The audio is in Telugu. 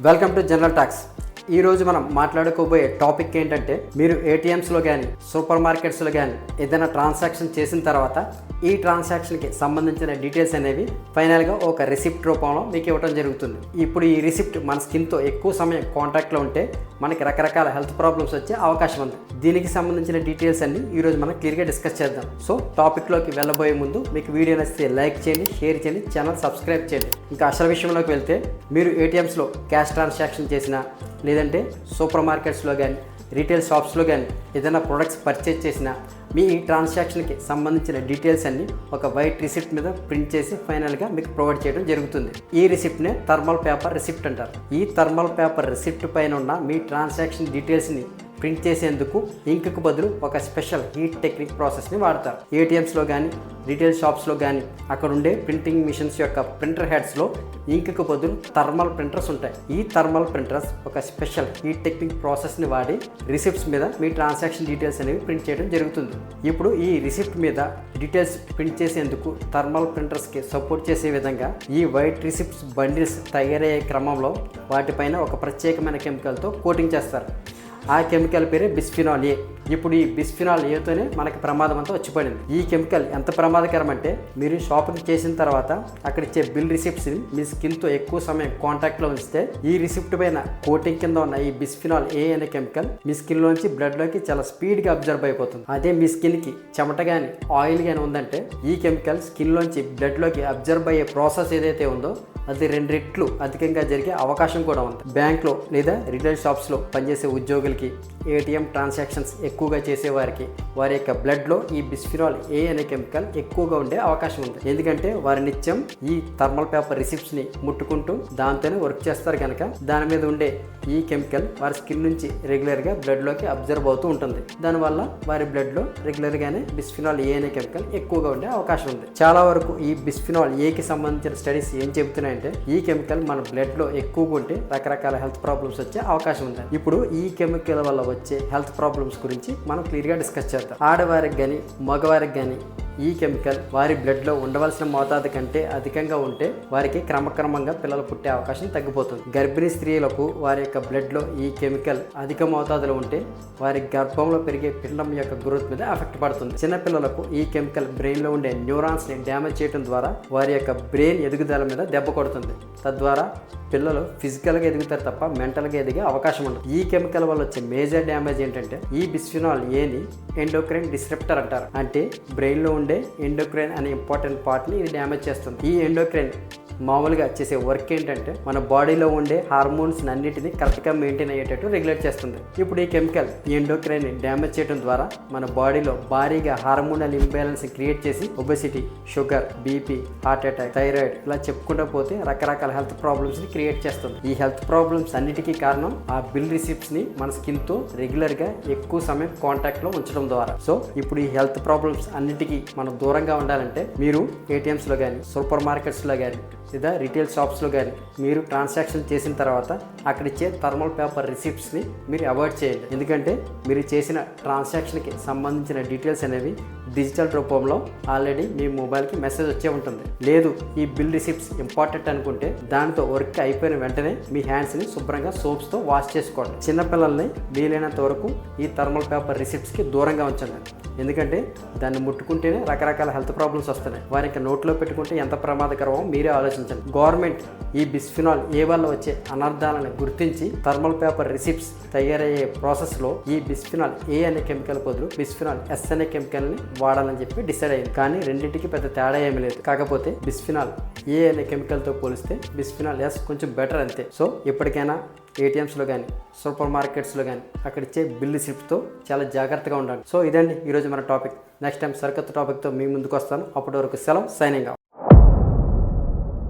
Welcome to General Tax. ఈరోజు మనం మాట్లాడుకోబోయే టాపిక్ ఏంటంటే మీరు ఏటీఎంస్లో కానీ సూపర్ మార్కెట్స్లో కానీ ఏదైనా ట్రాన్సాక్షన్ చేసిన తర్వాత ఈ ట్రాన్సాక్షన్కి సంబంధించిన డీటెయిల్స్ అనేవి ఫైనల్గా ఒక రిసిప్ట్ రూపంలో మీకు ఇవ్వడం జరుగుతుంది. ఇప్పుడు ఈ రిసిప్ట్ మన స్కిన్తో ఎక్కువ సమయం కాంటాక్ట్లో ఉంటే మనకి రకరకాల హెల్త్ ప్రాబ్లమ్స్ వచ్చే అవకాశం ఉంది. దీనికి సంబంధించిన డీటెయిల్స్ అన్ని ఈరోజు మనం క్లియర్గా డిస్కస్ చేద్దాం. సో టాపిక్లోకి వెళ్ళబోయే ముందు మీకు వీడియో నచ్చితే లైక్ చేయండి షేర్ చేయండి ఛానల్ సబ్స్క్రైబ్ చేయండి. ఇంకా అసలు విషయంలోకి వెళ్తే మీరు ఏటీఎంస్లో క్యాష్ ట్రాన్సాక్షన్ చేసినా లేదంటే సూపర్ మార్కెట్స్లో కానీ రీటైల్ షాప్స్లో కానీ ఏదైనా ప్రొడక్ట్స్ పర్చేజ్ చేసినా మీ ఈ ట్రాన్సాక్షన్కి సంబంధించిన డీటెయిల్స్ అన్ని ఒక వైట్ రిసిప్ట్ మీద ప్రింట్ చేసి ఫైనల్గా మీకు ప్రొవైడ్ చేయడం జరుగుతుంది. ఈ రిసిప్ట్నే థర్మల్ పేపర్ రిసిప్ట్ అంటారు. ఈ థర్మల్ పేపర్ రిసిప్ట్ పైన ఉన్న మీ ట్రాన్సాక్షన్ డీటెయిల్స్ని ప్రింట్ చేసేందుకు ఇంక్కు బదులు ఒక స్పెషల్ హీట్ టెక్నిక్ ప్రాసెస్ని వాడతారు. ఏటీఎంస్లో కానీ రీటైల్ షాప్స్లో కానీ అక్కడ ఉండే ప్రింటింగ్ మిషన్స్ యొక్క ప్రింటర్ హెడ్స్లో ఇంక్కు బదులు థర్మల్ ప్రింటర్స్ ఉంటాయి. ఈ థర్మల్ ప్రింటర్స్ ఒక స్పెషల్ హీట్ టెక్నిక్ ప్రాసెస్ని వాడి రిసిప్ట్స్ మీద మీ ట్రాన్సాక్షన్ డీటెయిల్స్ అనేవి ప్రింట్ చేయడం జరుగుతుంది. ఇప్పుడు ఈ రిసిప్ట్ మీద డీటెయిల్స్ ప్రింట్ చేసేందుకు థర్మల్ ప్రింటర్స్కి సపోర్ట్ చేసే విధంగా ఈ వైట్ రిసిప్ట్స్ బండిల్స్ తయారయ్యే క్రమంలో వాటిపైన ఒక ప్రత్యేకమైన కెమికల్తో కోటింగ్ చేస్తారు. ఆ కెమికల్ పేరే బిస్ఫినాల్ ఏ. ఇప్పుడు ఈ బిస్ఫినాల్ ఏతోనే మనకి ప్రమాదం అంతా వచ్చి పడింది ఈ కెమికల్ ఎంత ప్రమాదకరం అంటే మీరు షాపింగ్ చేసిన తర్వాత అక్కడ ఇచ్చే బిల్ రిసిప్ట్స్ మీ స్కిన్తో ఎక్కువ సమయం కాంటాక్ట్లో ఉంచితే ఈ రిసిప్ట్ పైన కోటింగ్ కింద ఉన్న ఈ బిస్ఫినాల్ ఏ అనే కెమికల్ మీ స్కిన్లోంచి బ్లడ్లోకి చాలా స్పీడ్గా అబ్జర్వ్ అయిపోతుంది. అదే మీ స్కిన్కి చెమట కానీ ఆయిల్ కానీ ఉందంటే ఈ కెమికల్ స్కిన్లోంచి బ్లడ్లోకి అబ్జర్వ్ అయ్యే ప్రాసెస్ ఏదైతే ఉందో అది రెండు రెట్లు అధికంగా జరిగే అవకాశం కూడా ఉంది. బ్యాంక్లో లేదా రిటైల్ షాప్స్లో పనిచేసే ఉద్యోగులకి ఏటీఎం ట్రాన్సాక్షన్స్ ఎక్కువగా చేసే వారికి వారి యొక్క బ్లడ్లో ఈ బిస్ఫిరాల్ ఏ అనే కెమికల్ ఎక్కువగా ఉండే అవకాశం ఉంది. ఎందుకంటే వారి నిత్యం ఈ థర్మల్ పేపర్ రిసిప్ట్స్ని ముట్టుకుంటూ దాంతోనే వర్క్ చేస్తారు కనుక దాని మీద ఉండే ఈ కెమికల్ వారి స్కిన్ నుంచి రెగ్యులర్గా బ్లడ్లోకి అబ్జర్వ్ అవుతూ ఉంటుంది. దానివల్ల వారి బ్లడ్లో రెగ్యులర్గానే బిస్ఫినాల్ ఏ అనే కెమికల్ ఎక్కువగా ఉండే అవకాశం ఉంది. చాలా వరకు ఈ బిస్ఫినాల్ ఏకి సంబంధించిన స్టడీస్ ఏం ఏంటంటే ఈ కెమికల్ మన బ్లడ్లో ఎక్కువగా ఉంటే రకరకాల హెల్త్ ప్రాబ్లమ్స్ వచ్చే అవకాశం ఉంది. ఇప్పుడు ఈ కెమికల్ వల్ల వచ్చే హెల్త్ ప్రాబ్లమ్స్ గురించి మనం క్లియర్గా డిస్కస్ చేద్దాం. ఆడవారికి కానీ మగవారికి కానీ ఈ కెమికల్ వారి బ్లడ్లో ఉండవలసిన మోతాదు కంటే అధికంగా ఉంటే వారికి క్రమక్రమంగా పిల్లలు పుట్టే అవకాశం తగ్గిపోతుంది. గర్భిణీ స్త్రీలకు వారి యొక్క బ్లడ్లో ఈ కెమికల్ అధిక మోతాదులో ఉంటే వారి గర్భంలో పెరిగే పిండం యొక్క గ్రోత్ మీద ఎఫెక్ట్ పడుతుంది. చిన్నపిల్లలకు ఈ కెమికల్ బ్రెయిన్లో ఉండే న్యూరాన్స్ని డ్యామేజ్ చేయడం ద్వారా వారి యొక్క బ్రెయిన్ ఎదుగుదల మీద దెబ్బ కొడుతుంది. తద్వారా పిల్లలు ఫిజికల్గా ఎదుగుతారు తప్ప మెంటల్గా ఎదిగే అవకాశం ఉండదు ఈ కెమికల్ వల్ల వచ్చే మేజర్ డ్యామేజ్ ఏంటంటే ఈ బిస్ఫినాల్ ఏని ఎండోక్రైన్ డిస్క్రిప్టర్ అంటారు. అంటే బ్రెయిన్లో ఉండే ఎండోక్రైన్ అనే ఇంపార్టెంట్ పార్ట్ని ఇది డ్యామేజ్ చేస్తుంది. ఈ ఎండోక్రైన్ మామూలుగా చేసే వర్క్ ఏంటంటే మన బాడీలో ఉండే హార్మోన్స్ అన్నిటిని కరెక్ట్గా మెయింటైన్ అయ్యేటట్టు రెగ్యులేట్ చేస్తుంది. ఇప్పుడు ఈ కెమికల్ ఈ ఎండోక్రైన్ని డ్యామేజ్ చేయడం ద్వారా మన బాడీలో భారీగా హార్మోనల్ ఇంబ్యాలెన్స్ క్రియేట్ చేసి obesity sugar BP heart attack thyroid ఇలా చెప్పుకుంటూ పోతే రకరకాల హెల్త్ ప్రాబ్లమ్స్ని క్రియేట్ చేస్తుంది. ఈ హెల్త్ ప్రాబ్లమ్స్ అన్నిటికీ కారణం ఆ బిల్ రిసిప్ట్స్ని మన స్కిన్తో రెగ్యులర్గా ఎక్కువ సమయం కాంటాక్ట్లో ఉంచడం ద్వారా. సో ఇప్పుడు ఈ హెల్త్ ప్రాబ్లమ్స్ అన్నిటికీ మనం దూరంగా ఉండాలంటే మీరు ఏటీఎంస్లో కానీ సూపర్ మార్కెట్స్లో కానీ లేదా రిటైల్ షాప్స్లో కానీ మీరు ట్రాన్సాక్షన్ చేసిన తర్వాత అక్కడ ఇచ్చే థర్మల్ పేపర్ రిసిప్ట్స్ని మీరు అవాయిడ్ చేయండి. ఎందుకంటే మీరు చేసిన ట్రాన్సాక్షన్కి సంబంధించిన డీటెయిల్స్ అనేవి డిజిటల్ రూపంలో ఆల్రెడీ మీ మొబైల్కి మెసేజ్ వచ్చే ఉంటుంది. లేదు ఈ బిల్ రిసిప్ట్స్ ఇంపార్టెంట్ అనుకుంటే దానితో వర్క్ అయిపోయిన వెంటనే మీ హ్యాండ్స్ని శుభ్రంగా సోప్స్తో వాష్ చేసుకోండి. చిన్నపిల్లల్ని వీలైనంత వరకు ఈ థర్మల్ పేపర్ రిసిప్ట్స్కి దూరంగా ఉంచండి. ఎందుకంటే దాన్ని ముట్టుకుంటేనే రకరకాల హెల్త్ ప్రాబ్లమ్స్ వస్తున్నాయి. వారికి నోట్లో పెట్టుకుంటే ఎంత ప్రమాదకరమో మీరే ఆలోచించండి గవర్నమెంట్ ఈ బిస్ఫినాల్ ఏ వల్ల వచ్చే అనర్థాలను గుర్తించి థర్మల్ పేపర్ రిసిప్ట్స్ తయారయ్యే ప్రాసెస్లో ఈ బిస్ఫినాల్ ఏ అనే కెమికల్ బదులు బిస్ఫినాల్ ఎస్ అనే కెమికల్ని వాడాలని చెప్పి డిసైడ్ అయింది కానీ రెండింటికి పెద్ద తేడా ఏమీ లేదు. కాకపోతే బిస్ఫినాల్ ఏ అనే కెమికల్తో పోలిస్తే బిస్ఫినాల్ ఎస్ కొంచెం బెటర్ అంతే. సో ఎప్పటికైనా ఏటీఎంస్లో కానీ సూపర్ మార్కెట్స్లో కానీ అక్కడ ఇచ్చే బిల్లు రిసిప్ట్తో చాలా జాగ్రత్తగా ఉండాలి. సో ఇదండి ఈరోజు మన టాపిక్. నెక్స్ట్ టైం సరికొత్త టాపిక్తో మీ ముందుకు వస్తాను. అప్పటి వరకు సెలవు సైనింగ్